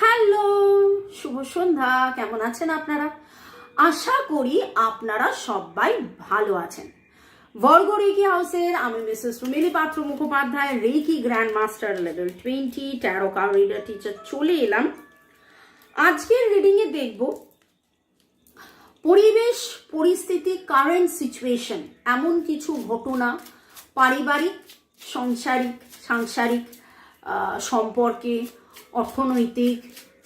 Hello, শুভ সন্ধ্যা। কেমন আছেন আপনারা? আশা করি আপনারা সবাই ভালো আছেন। বর্গ রেকি হাউসের, আমি Mrs Rumili Patra Mukhopadhyay reiki grand master level twenty tarot card teacher চলে এলাম। আজকের রিডিংয়ে দেখব, পরিবেশ, পরিস্থিতি কারেন্ট সিচুয়েশন এমন কিছু ঘটনা, পারিবারিক, সাংসারিক সাংসারিক সম্পর্কে অর্থনৈতিক,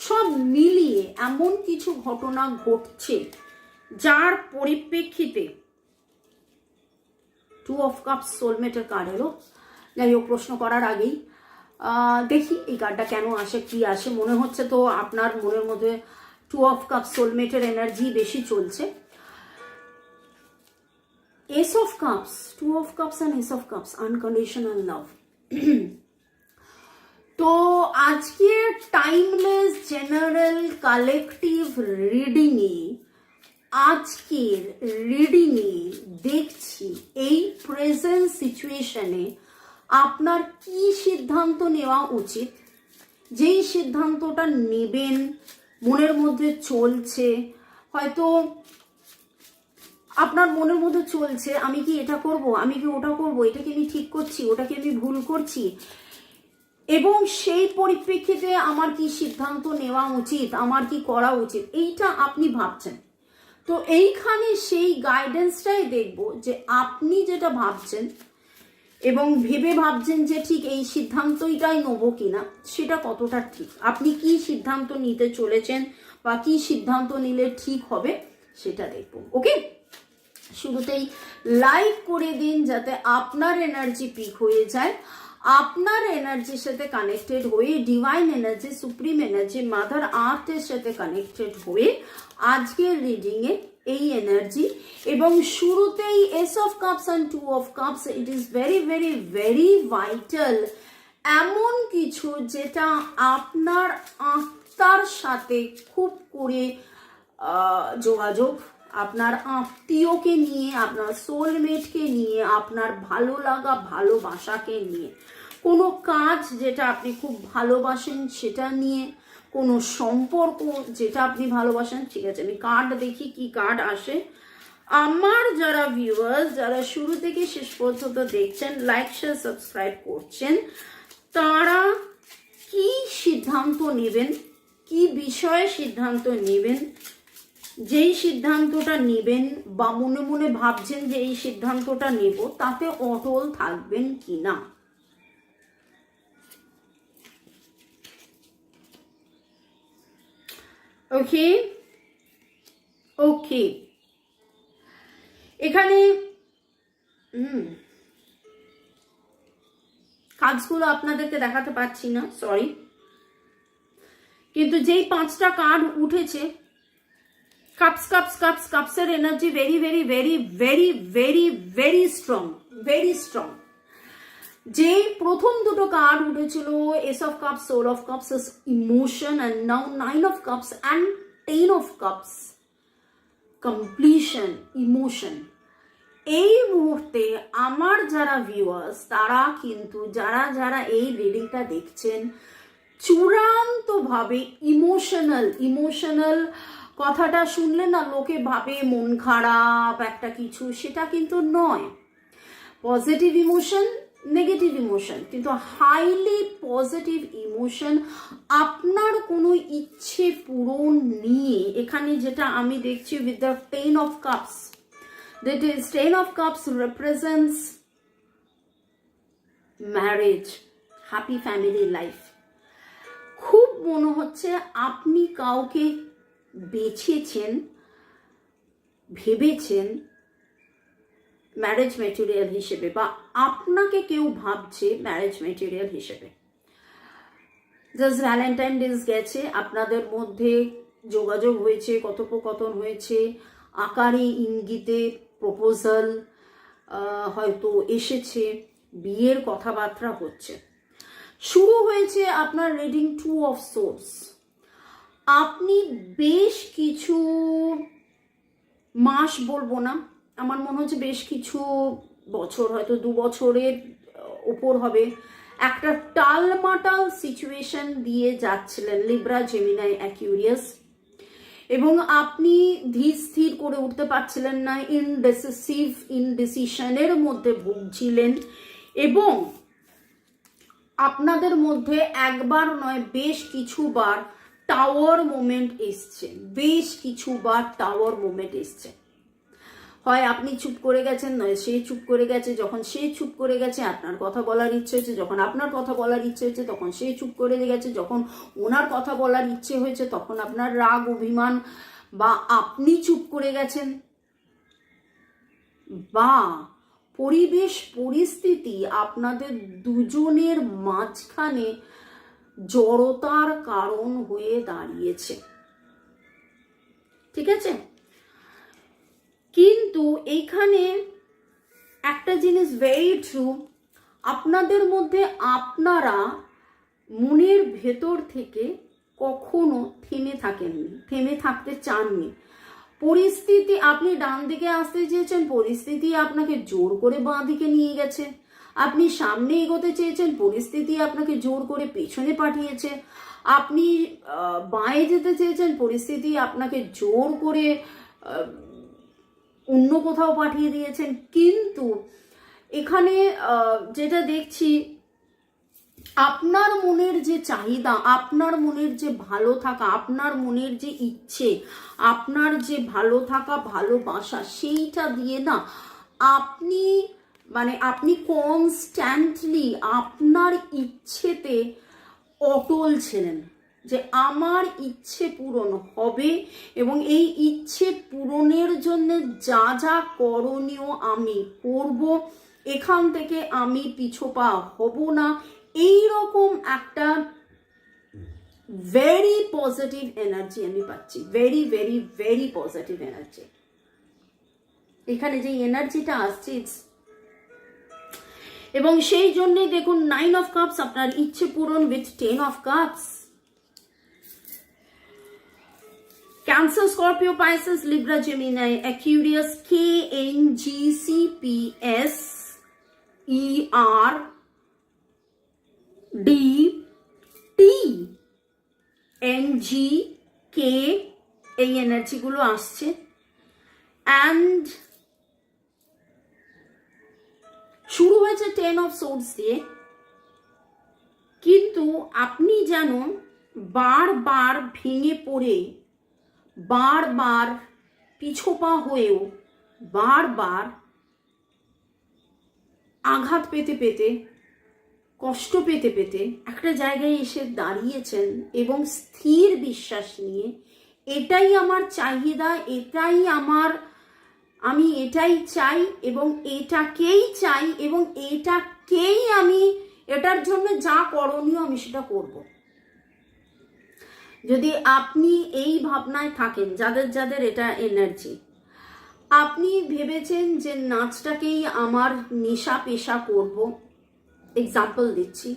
সব মিলিয়ে এমন কিছু ঘটনা ঘটছে যার পরিপ্রেক্ষিতে টু অফ কাপস সোলমেটের কার্ড এলো যাই হোক প্রশ্ন করার আগেই দেখি এই কার্ডটা কেন আসে, কি আসে। মনে হচ্ছে তো আপনার মনের মধ্যে টু অফ কাপ সোলমেটের এনার্জি বেশি চলছে। Ace of cups two of cups and ace of cups unconditional love তো আজকের টাইমলেস জেনারেল কালেকটিভ রিডিংয়ে আজকের রিডিংয়ে দেখছি এই প্রেজেন্ট সিচুয়েশনে আপনার কি সিদ্ধান্ত নেওয়া উচিত? যেই সিদ্ধান্তটা নেবেন, মনের মধ্যে চলছে, হয়তো আপনার মনের মধ্যে চলছে, আমি কি এটা করব, আমি কি ওটা করব, এটা কি আমি ঠিক করছি, ওটা কি আমি ভুল করছি? এবং সেই পরিপ্রেক্ষিতে আমার কি সিদ্ধান্ত নেওয়া উচিত? আমার কি করা উচিত? এইটা আপনি ভাবছেন। তো এইখানে সেই গাইডেন্সটাই দেখব যে আপনি যেটা ভাবছেন এবং ভেবে ভাবছেন যে ঠিক এই সিদ্ধান্তটাই নেব কিনা, সেটা কতটা ঠিক? আপনি কি সিদ্ধান্ত নিতে চলেছেন বা কি সিদ্ধান্ত নিলে ঠিক হবে, সেটা দেখব, ওকে? শুরুতেই লাইক করে দিন যাতে আপনার এনার্জি পিক হয়ে যায়। আপনার এনার্জির সাথে কানেক্টেড হয়ে divine energy supreme energy mother আর্থের সাথে কানেক্টেড হয়ে আজকের রিডিংয়ে এই এনার্জি এবং শুরুতেই ace of cups and two of cups it is very very very vital এমন কিছু যেটা আপনার আত্মার সাথে খুব করে যোগাযোগ আপনার আত্মীয়কে নিয়ে, আপনার সোলমেটকে নিয়ে, আপনার ভালো লাগা ভালোবাসাকে নিয়ে। কোনো কাজ যেটা আপনি খুব ভালোবাসেন সেটা নিয়ে, কোনো সম্পর্ক যেটা আপনি ভালোবাসেন, ঠিক আছে, আমি কার্ড দেখি কি কার্ড আসে। আমার যারা ভিউয়ার্স যারা শুরু থেকে শেষ পর্যন্ত দেখছেন লাইক শেয়ার সাবস্ক্রাইব করছেন, তারা কি সিদ্ধান্ত নেবেন? কি বিষয়ে সিদ্ধান্ত নেবেন? যেই সিদ্ধান্তটা নেবেন বা মনে মনে ভাবছেন যে এই সিদ্ধান্তটা নেব, তাতে অটল থাকবেন কি না? ওকে ওকে এখানে কাজগুলো আপনাদেরকে দেখাতে পারছি না সরি কিন্তু যেই পাঁচটা কার্ড উঠেছে cups cups cups কাপসের energy very very very very very very strong very strong যেই প্রথম দুটো কার্ড উঠেছিল ace of cups soul of cups is emotion and now nine of cups and ten of cups completion emotion এই মুহূর্তে আমার যারা viewers তারা কিন্তু যারা যারা এই রিডিংটা দেখছেন, চূড়ান্তভাবে ইমোশনাল ইমোশনাল কথাটা শুনলে না লোকে ভাবে মন খারাপ, একটা কিছু, সেটা কিন্তু নয়। পজিটিভ ইমোশন নেগেটিভ ইমোশন কিন্তু হাইলি পজিটিভ ইমোশন আপনার কোনো ইচ্ছে পূরণ নিয়ে, এখানে যেটা আমি দেখছি with the ten of cups that is ten of cups represents marriage happy family life খুব মনে হচ্ছে আপনি কাউকে বেছেছেন, ভেবেছেন ম্যারেজ মেটেরিয়াল হিসেবে বা আপনাকে কেউ ভাবছে ম্যারেজ মেটেরিয়াল হিসেবে। জাস্ট ভ্যালেন্টাইন ডেজ গেছে, আপনাদের মধ্যে যোগাযোগ হয়েছে, কথোপকথন হয়েছে, আকারে ইঙ্গিতে প্রপোজাল হয়তো এসেছে, বিয়ের কথাবার্তা হচ্ছে। শুরু হয়েছে আপনার রিডিং টু অফ সোর্স আপনি বেশ কিছু মাস বলব না, আমার মনে হচ্ছে বেশ কিছু বছর, হয়তো দু বছরের ওপর হবে। একটা টালমাটাল সিচুয়েশন দিয়ে যাচ্ছিলেন লিব্রা জেমিনাই অ্যাকিউরিয়াস এবং আপনি ধীর স্থির করে উঠতে পারছিলেন না ইনডেসিসিভ ইনডিসিশনের মধ্যে ভুগছিলেন। এবং আপনাদের মধ্যে একবার নয়, বেশ কিছুবার টাওয়ার মোমেন্ট এসছে। বেশ কিছুবার টাওয়ার মোমেন্ট এসছে। হয় আপনি চুপ করে গেছেন, নয় সে চুপ করে গেছে, যখন সে চুপ করে গেছে, আপনার কথা বলার ইচ্ছে হয়েছে, যখন আপনার কথা বলার ইচ্ছে হয়েছে, তখন সে চুপ করে গেছে, যখন ওনার কথা বলার ইচ্ছে হয়েছে, তখন আপনার রাগ, অভিমান, বা আপনি চুপ করে গেছেন, বা পরিবেশ, পরিস্থিতি আপনাদের দুজনের মাঝখানে জড়তার কারণ হয়ে দাঁড়িয়েছে। ঠিক আছে? কিন্তু এইখানে একটা জিনিস ভেরি ট্রু আপনাদের মধ্যে আপনারা মনের ভেতর থেকে কখনো থেমে থাকেননি, থেমে থাকতে চাননি। পরিস্থিতি, আপনি ডান দিকে আসতে চেয়েছেন, পরিস্থিতি আপনাকে জোর করে বাঁ দিকে নিয়ে গেছে। আপনি সামনে এগোতে চেয়েছেন, পরিস্থিতি আপনাকে জোর করে পেছনে পাঠিয়েছে। আপনি বাঁয়ে যেতে চেয়েছেন, পরিস্থিতি আপনাকে জোর করে অন্য কোথাও পাঠিয়ে দিয়েছেন। কিন্তু এখানে যেটা দেখছি, আপনার মনের যে চাহিদা, আপনার মনের যে ভালো থাকা, আপনার মনের যে ইচ্ছে, আপনার যে ভালো থাকা, ভালোবাসা, সেইটা দিয়ে না, আপনি মানে আপনি কনস্ট্যান্টলি আপনার ইচ্ছেতে অটল ছিলেন যে আমার ইচ্ছে পূরণ হবে এবং এই ইচ্ছে পূরণের জন্য যা যা করণীয় আমি করব, এখান থেকে আমি পিছোপা হব না। এই রকম একটা ভেরি পজিটিভ এনার্জি আমি পাচ্ছি। Very very very positive energy এখানে যে এনার্জিটা আসছে, it's এবং সেই জন্যই দেখুন নাইন অফ কাপস আপনার ইচ্ছে পূরণ with ten of cups Cancer Scorpio, Pisces, Libra, Gemini, Aquarius, K, N, G, C, P, S, E, R, D, T, N, G, K এই এনার্জিগুলো আসছে। অ্যান্ড শুরু হয়েছে টেন অফ সোর্স দিয়ে। কিন্তু আপনি যেন বারবার ভেঙে পড়ে, বারবার পিছোপা হয়েও বারবার আঘাত পেতে পেতে, কষ্ট পেতে পেতে একটা জায়গায় এসে দাঁড়িয়েছেন এবং স্থির বিশ্বাস নিয়ে, এটাই আমার চাহিদা, এটাই আমার আমি এটাই চাই এবং এটাকেই চাই এবং এটাকেই আমি, এটার জন্য যা করণীয় আমি সেটা করব। যদি আপনি এই ভাবনায় থাকেন, যাদের যাদের এটা এনার্জি আপনি ভেবেছেন যে নাচটাকেই আমার নেশা পেশা করব এক্সাম্পল দিচ্ছি,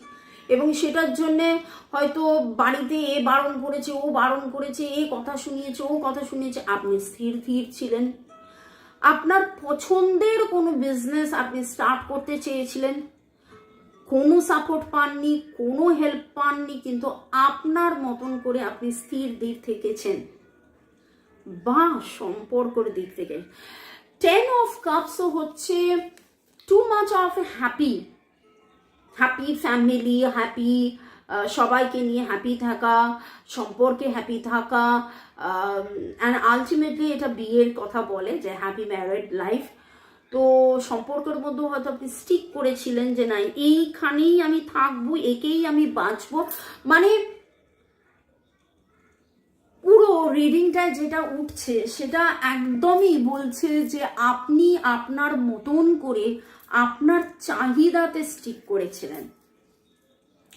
এবং সেটার জন্যে হয়তো বাড়িতে এ বারণ করেছে, ও বারণ করেছে, এ কথা শুনিয়েছে, ও কথা শুনিয়েছে, আপনি স্থির, ধীর ছিলেন। আপনার পছন্দের কোনো বিজনেস আপনি স্টার্ট করতে চেয়েছিলেন, কোনো সাপোর্ট পাননি, কোনো হেল্প পাননি, কিন্তু আপনার মতন করে আপনি স্থির দিক থেকেছেন বা সম্পর্কর দিক থেকে। টেন অফ কাপসও হচ্ছে too much of happy happy family happy সবাইকে নিয়ে হ্যাপি থাকা, সম্পর্কে হ্যাপি থাকা অ্যান্ড আলটিমেটলি এটা বিয়ের কথা বলে যে হ্যাপি ম্যারিড লাইফ তো সম্পর্কের মধ্যে হয়তো আপনি স্টিক করেছিলেন যে না, এইখানেই আমি থাকব, একেই আমি বাঁচবো। মানে পুরো রিডিংটায় যেটা উঠছে, সেটা একদমই বলছে যে আপনি আপনার মতন করে আপনার চাহিদাতে স্টিক করেছিলেন।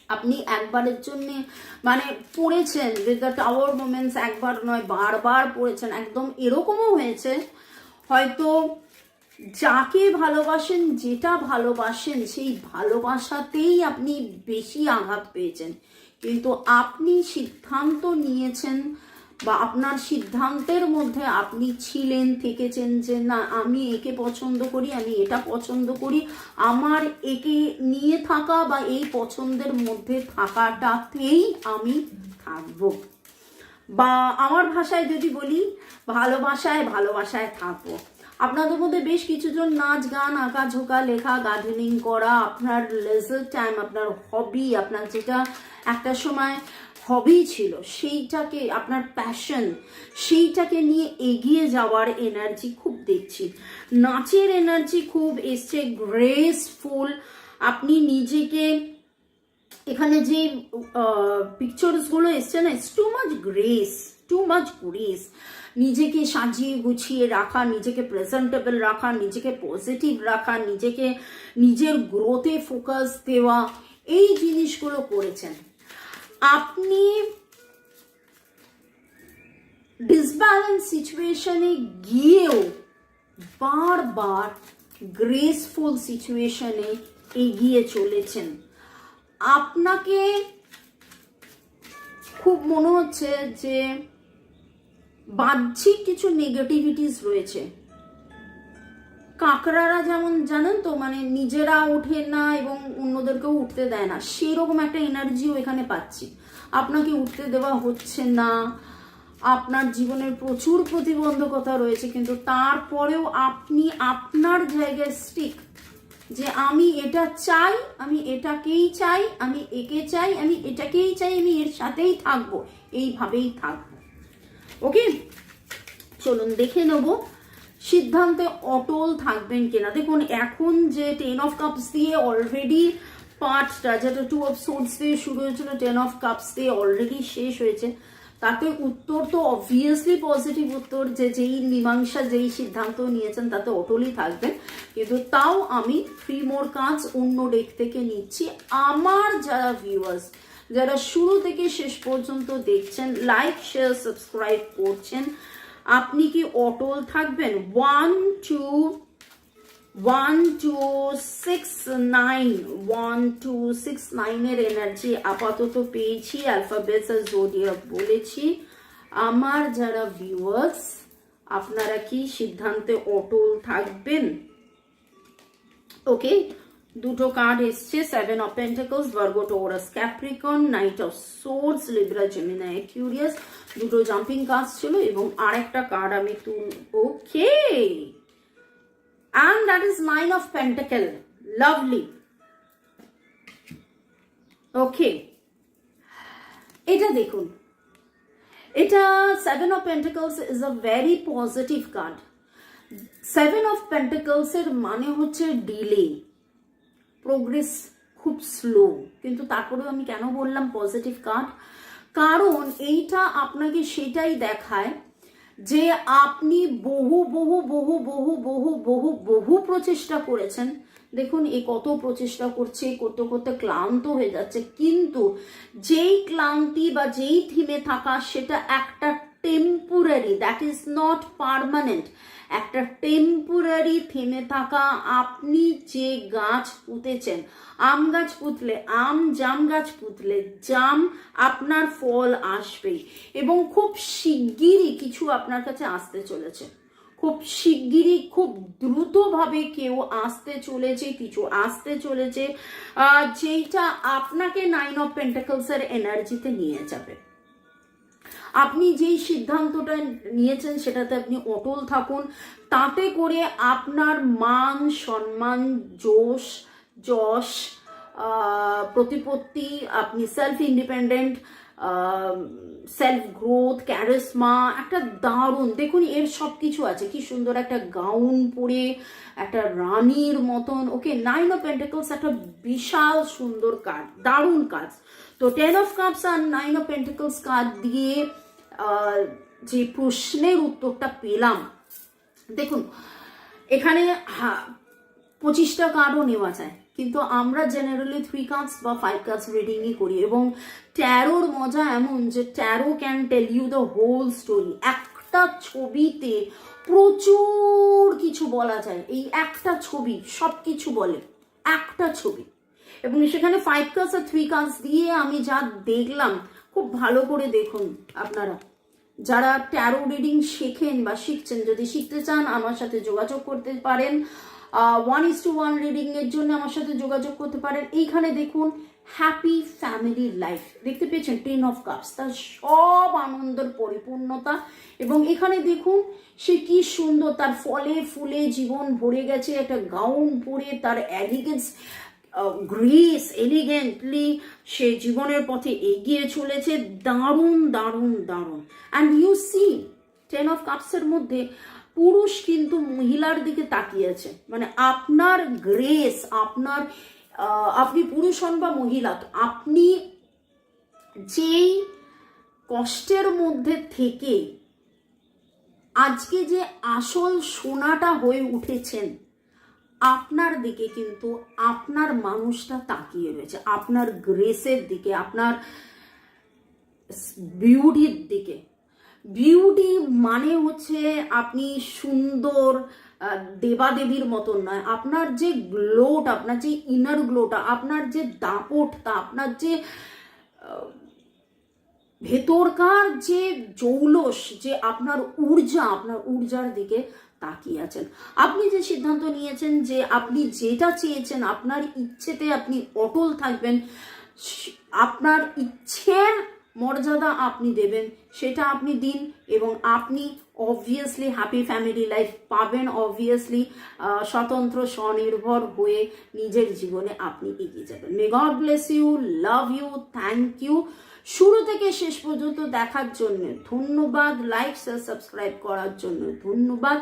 আপনি একবারের জন্য মানে পড়েছেন টাওয়ার মোমেন্টস একবার নয়, বারবার পড়েছেন, একদম এরকমও হয়েছে, হয়তো যাকে ভালোবাসেন, যেটা ভালোবাসেন, সেই ভালোবাসাতেই আপনি বেশি আঘাত পেয়েছেন। কিন্তু আপনি সিদ্ধান্ত নিয়েছেন বা আপনার সিদ্ধান্তের মধ্যে আপনি ছিলেন, থেকেছেন যে না, আমি একে পছন্দ করি, আমি এটা পছন্দ করি, আমার একে নিয়ে থাকা বা এই পছন্দের মধ্যে থাকাটাতেই আমি থাকব। বা আমার ভাষায় যদি বলি, ভালোবাসায় ভালোবাসায় থাকব। আপনাদের মধ্যে বেশ কিছুজন নাচ, গান, আঁকা, ঝোঁকা, লেখা, গার্ডেনিং করা, আপনার লেজার টাইম আপনার হবি আপনার যেটা একটা সময় হবি ছিল, সেইটাকে, আপনার প্যাশন সেইটাকে নিয়ে এগিয়ে যাওয়ার এনার্জি খুব দেখছি। নাচের এনার্জি খুব এসছে গ্রেসফুল আপনি নিজেকে, এখানে যে পিকচার্সগুলো এসছে না too much grace too much grace নিজেকে সাজিয়ে গুছিয়ে রাখা, নিজেকে প্রেজেন্টেবল রাখা, নিজেকে পজিটিভ রাখা, নিজেকে, নিজের গ্রোথে ফোকাস দেওয়া, এই জিনিসগুলো করেছেন। আপনি ডিসব্যালেন্স সিচুয়েশনে গিয়েও বারবার গ্রেসফুল সিচুয়েশনে এগিয়ে চলেছেন। আপনাকে খুব মনে হচ্ছে যে বাহ্যিক কিছু নেগেটিভিটিস রয়েছে। কাঁকড়ারা যেমন, জানেন তো মানে নিজেরা ওঠে না এবং অন্যদেরকেও উঠতে দেয় না। সেরকম একটা এনার্জিও এখানে পাচ্ছি। আপনাকে উঠতে দেওয়া হচ্ছে না। আপনার জীবনের প্রচুর প্রতিবন্ধকতা রয়েছে, কিন্তু তারপরেও আপনি আপনার জায়গায় স্টিক যে আমি এটা চাই, আমি এটাকেই চাই, আমি একে চাই, আমি এটাকেই চাই, আমি এর সাথেই থাকব। এইভাবেই থাকব। ওকে চলুন দেখে নেব। সিদ্ধান্তে অটল থাকবেন কিনা? দেখুন, এখন যে টেন অফ কাপস দিয়ে অলরেডি পার্টটা যেটা টু অফ সোর্স দিয়ে শুরু হয়েছিল টেন অফ কাপস দিয়ে অলরেডি শেষ হয়েছে, তাতে উত্তর তো অবভিয়াসলি পজিটিভ উত্তর যে যেই মীমাংসা, যেই সিদ্ধান্ত নিয়েছেন, তাতে অটলই থাকবেন। কিন্তু তাও আমি থ্রি মোর কাজ অন্য ডেক থেকে নিচ্ছি। আমার যারা ভিউয়ার্স যারা শুরু থেকে শেষ পর্যন্ত দেখছেন লাইক শেয়ার সাবস্ক্রাইব করছেন আপনি কি অটল থাকবেন? One two one two six nine one two six নাইনের এনার্জি আপাতত পেয়েছি অ্যালফাবেটস আর জোডিয়া বলেছি। আমার যারা ভিউয়ার্স আপনারা কি সিদ্ধান্তে অটল থাকবেন? ওকে দুটো কার্ড এসছে seven of pentacles Virgo Taurus Capricorn knight of swords Libra Gemini Aquarius দুটো জাম্পিং কার্ড ছিল এবং আরেকটা কার্ড আমি তুল ওকে and that is nine of pentacle, lovely. Okay. এটা দেখুন এটা seven of pentacles is a very positive card seven of pentacles এর মানে হচ্ছে ডিলে প্রোগ্রেস খুব স্লো কিন্তু তারপরেও আমি কেন বললাম পজিটিভ কার্ড কারণ এইটা আপনাকে সেটাই দেখায় যে আপনি বহু বহু বহু বহু বহু বহু বহু প্রচেষ্টা করেছেন। দেখুন, এ কত প্রচেষ্টা করছে করতে করতে ক্লান্ত হয়ে যাচ্ছে। কিন্তু যেই ক্লান্তি বা যেই থিমে থাকা সেটা একটা temporary that is not permanent একটা টেম্পোরারি থেমে থাকা আপনি যে গাছ পুঁতেছেন, আম গাছ পুঁতলে আম, জাম গাছ পুঁতলে জাম আপনার ফল আসবেই এবং খুব শিগগিরই কিছু আপনার কাছে আসতে চলেছে। খুব শিগগিরই, খুব দ্রুতভাবে কেউ আসতে চলেছে, কিছু আসতে চলেছে যেটা আপনাকে নাইন অফ পেন্টাকলসের এনার্জিতে নিয়ে যাবে। আপনি যেই সিদ্ধান্তটা নিয়েছেন সেটাতে আপনি অটল থাকুন। তাতে করে আপনার মান, সম্মান যশ যশ প্রতিপত্তি, আপনি self independent self growth charisma একটা দারুণ, দেখুন এর সব কিছু আছে। কি সুন্দর একটা গাউন পরে, একটা রানীর মতন ওকে নাইন অফ পেন্টাকলস একটা বিশাল সুন্দর কাজ, দারুণ কাজ। তো টেন অফ কাপস আর নাইন অফ পেন্টাকলস কার্ড দিয়ে যে প্রশ্নের উত্তরটা পেলাম দেখুন এখানে পঁচিশটা কার্ডও নেওয়া যায়, কিন্তু আমরা জেনারেলি থ্রি কার্ডস বা ফাইভ কার্ডস রিডিংই করি, এবং ট্যারোর মজা এমন যে tarot can tell you the whole story একটা ছবিতে প্রচুর কিছু বলা যায়, এই একটা ছবি সব কিছু বলে, একটা ছবি। এবং সেখানে ফাইভ কার্ডস আর থ্রি কার্ডস দিয়ে আমি যা দেখলাম, খুব ভালো করে দেখুন আপনারা। যারা ট্যারো রিডিং শেখেন বা শিখছেন, যদি শিখতে চান, আমার সাথে যোগাযোগ করতে পারেন। One is to one reading এর জন্য আমার সাথে যোগাযোগ করতে পারেন। এইখানে দেখুন হ্যাপি ফ্যামিলি লাইফ দেখতে পেয়েছেন টেন অফ কাপস তার সব আনন্দের পরিপূর্ণতা। এবং এখানে দেখুন, সে কি সুন্দর, তার ফলে ফুলে জীবন ভরে গেছে, একটা গাউন পরে তার অ্যালিগেন্স গ্রেস এলিগেন্টলি সে জীবনের পথে এগিয়ে চলেছে। দারুণ দারুণ দারুণ। And you see ten of কাপসের মধ্যে পুরুষ কিন্তু মহিলার দিকে তাকিয়েছে মানে আপনার গ্রেস আপনার আপনি পুরুষ হন বা মহিলা আপনি যেই কষ্টের মধ্যে থেকে আজকে যে আসল সোনাটা হয়ে উঠেছেন আপনার দিকে কিন্তু আপনার মানুষটা তাকিয়ে রয়েছে। আপনার গ্রেসের দিকে, আপনার বিউটির দিকে। বিউটি মানে হচ্ছে আপনি সুন্দর দেবাদেবীর মতন নয়। আপনার যে গ্লোটা আপনার যে ইনার গ্লোটা আপনার যে দাপটটা, আপনার যে ভেতরকার যে জৌলস, যে আপনার ঊর্জা, আপনার ঊর্জার দিকে তাকিয়ে আছেন। আপনি যে সিদ্ধান্ত নিয়েছেন যে আপনি যেটা চেয়েছেন, আপনার ইচ্ছেতে আপনি অটল থাকবেন আপনার ইচ্ছের মর্যাদা আপনি দেবেন, সেটা আপনি দিন এবং আপনি অবভিয়াসলি হ্যাপি ফ্যামিলি লাইফ পাবেন অবভিয়াসলি স্বতন্ত্র, স্বনির্ভর হয়ে নিজের জীবনে আপনি এগিয়ে যাবেন। May God bless you love you thank you শুরু থেকে শেষ পর্যন্ত দেখার জন্য ধন্যবাদ লাইক সাবস্ক্রাইব করার জন্য ধন্যবাদ।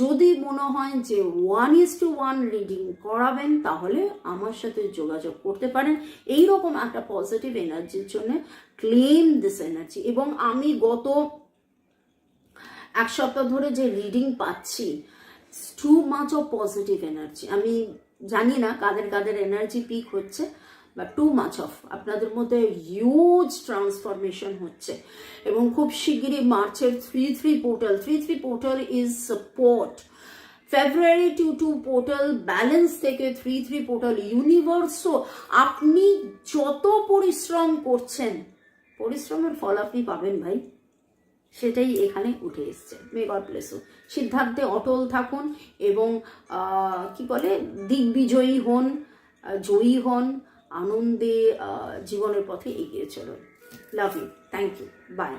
যদি মনে হয় যে one is to one reading করাবেন, তাহলে আমার সাথে যোগাযোগ করতে পারেন। এই রকম একটা পজিটিভ এনার্জির জন্য ক্লেম দিস এনার্জি এবং আমি গত এক সপ্তাহ ধরে যে রিডিং পাচ্ছি too much of positive energy আমি জানি না কাদের কাদের এনার্জি পিক হচ্ছে। বা টু মাচ অফ আপনাদের মধ্যে হিউজ ট্রান্সফরমেশন হচ্ছে। এবং খুব শিগগিরই মার্চের three three portal three three portal is support February two two portal balance থেকে থ্রি থ্রি পোর্টাল ইউনিভার্সও আপনি যত পরিশ্রম করছেন, পরিশ্রমের ফল আপনি পাবেন ভাই। সেটাই এখানে উঠে এসছে। মে গড ব্লেস সিদ্ধান্তে অটল থাকুন এবং কি বলে, দিগ্বিজয়ী হন জয়ী হন। আনন্দে জীবনের পথে এগিয়ে চলুন। Love you thank you bye